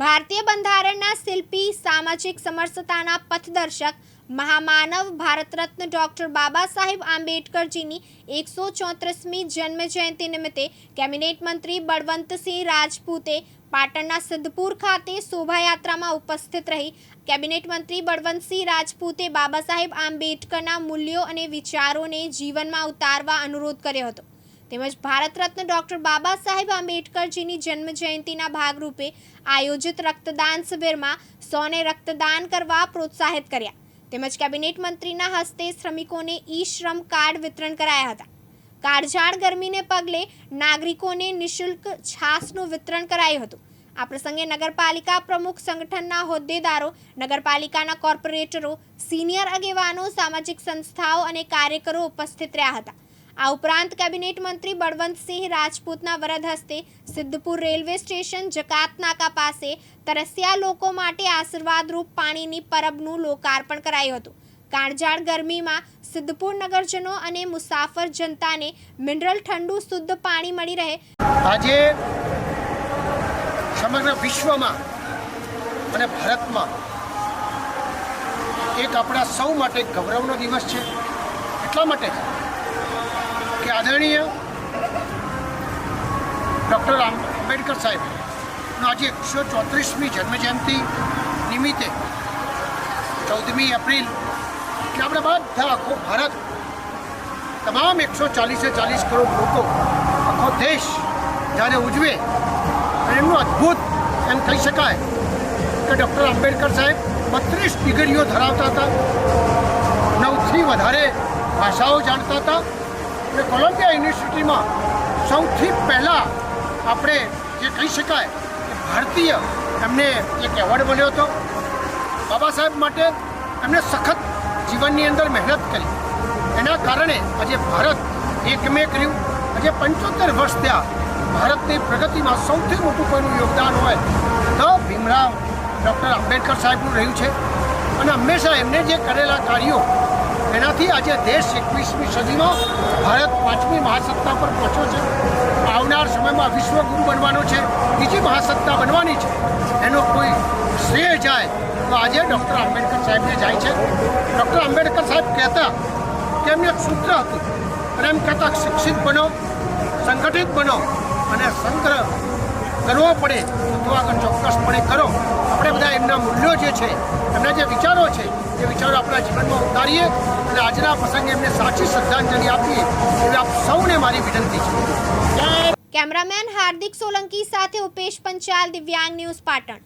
ભારતીય બંધારણના શિલ્પી, સામાજિક સમરસતાના પથદર્શક મહામાનવ ભારત રત્ન ડોક્ટર બાબા સાહેબ આંબેડકરજીની એકસો ચોત્રીસમી જન્મ જયંતિ નિમિત્તે કેબિનેટ મંત્રી બળવંતસિંહ રાજપૂતે પાટણના સિદ્ધપુર ખાતે શોભાયાત્રામાં ઉપસ્થિત રહી કેબિનેટ મંત્રી બળવંતસિંહ રાજપૂતે બાબા સાહેબ આંબેડકરના મૂલ્યો અને વિચારોને જીવનમાં ઉતારવા અનુરોધ કર્યો હતો. તેમજ ભારત રત્ન ડોક્ટર બાબા સાહેબ આંબેડકરજીની જન્મ જયંતિના ભાગરૂપે આયોજિત રક્તદાન શિબિરમાં સૌને રક્તદાન કરવા પ્રોત્સાહિત કર્યા. તેમજ કેબિનેટ મંત્રીના હસ્તે શ્રમિકોને ઈ શ્રમ કાર્ડ વિતરણ કરાયા હતા. કાળઝાળ ગરમીને પગલે નાગરિકોને નિઃશુલ્ક છાસનું વિતરણ કરાયું હતું. આ પ્રસંગે નગરપાલિકા પ્રમુખ સંગઠનના હોદ્દેદારો, નગરપાલિકાના કોર્પોરેટરો, સિનિયર આગેવાનો, સામાજિક સંસ્થાઓ અને કાર્યકરો ઉપસ્થિત રહ્યા હતા. આ ઉપરાંત કેબિનેટ મંત્રી બળવંતસિંહ રાજપૂતના વરદ હસ્તે સિદ્ધપુર રેલવે સ્ટેશન જકાત નાકા પાસે તરસ્યા લોકો માટે આશીર્વાદરૂપ પાણીની પરબનું લોકાર્પણ કરાયું હતું. કાળઝાળ ગરમીમાં સિદ્ધપુર નગરજનો અને મુસાફર જનતાને મિનરલ ઠંડુ શુદ્ધ પાણી મળી રહે. આજે સમગ્ર વિશ્વમાં અને ભારતમાં એક આપણા સૌ માટે ગૌરવનો દિવસ છે. એટલા માટે કે આદરણીય ડૉક્ટર આંબેડકર સાહેબનો આજે એકસો ચોત્રીસમી જન્મજયંતિ નિમિત્તે ચૌદમી એપ્રિલ, કે આપણે બધા આખો ભારત, તમામ એકસો ચાલીસે ચાલીસ કરોડ લોકો, આખો દેશ જ્યારે ઉજવે, એમનું અદ્ભુત એમ કહી શકાય કે ડૉક્ટર આંબેડકર સાહેબ બત્રીસ ડિગ્રીઓ ધરાવતા હતા, નવથી વધારે ભાષાઓ જાણતા હતા અને કોલંબિયા યુનિવર્સિટીમાં સૌથી પહેલાં આપણે જે કહી શકાય કે ભારતીય એમને એક એવોર્ડ મળ્યો હતો. બાબા સાહેબ માટે એમણે સખત જીવનની અંદર મહેનત કરી. એના કારણે આજે ભારત એકમેક રહ્યું આજે પંચોતેર વર્ષ થયા ભારતની પ્રગતિમાં સૌથી મોટું કોઈનું યોગદાન હોય તો ભીમરાવ ડૉક્ટર આંબેડકર સાહેબનું રહ્યું છે. અને હંમેશા એમને જે કરેલા કાર્યો એનાથી આજે દેશ એકવીસમી સદીમાં ભારત પાંચમી મહાસત્તા પર પહોંચ્યો છે. આવનાર સમયમાં વિશ્વગુરુ બનવાનો છે. બીજી મહાસત્તા બનવાની છે. એનો કોઈ શ્રેય જાય તો આજે ડૉક્ટર આંબેડકર સાહેબને જાય છે. ડૉક્ટર આંબેડકર સાહેબ કહેતા કે એમને એક સૂત્ર હતું. અને એમ કહેતા શિક્ષિત બનો, સંગઠિત બનો અને સંગ્રહ કરવો પડે આગળ ચોક્કસપણે કરો. આપણે બધા એમના મૂલ્યો જે છે, એમના જે વિચારો છે, એ વિચારો આપણા જીવનમાં ઉતારીએ અને આજના પ્રસંગે એમને સાચી શ્રદ્ધાંજલિ આપીએ એવી આપ સૌને મારી વિનંતી છે. કેમેરામેન હાર્દિક સોલંકી સાથે ઉપેશ પંચાલ, દિવ્યાંગ ન્યૂઝ પાટણ.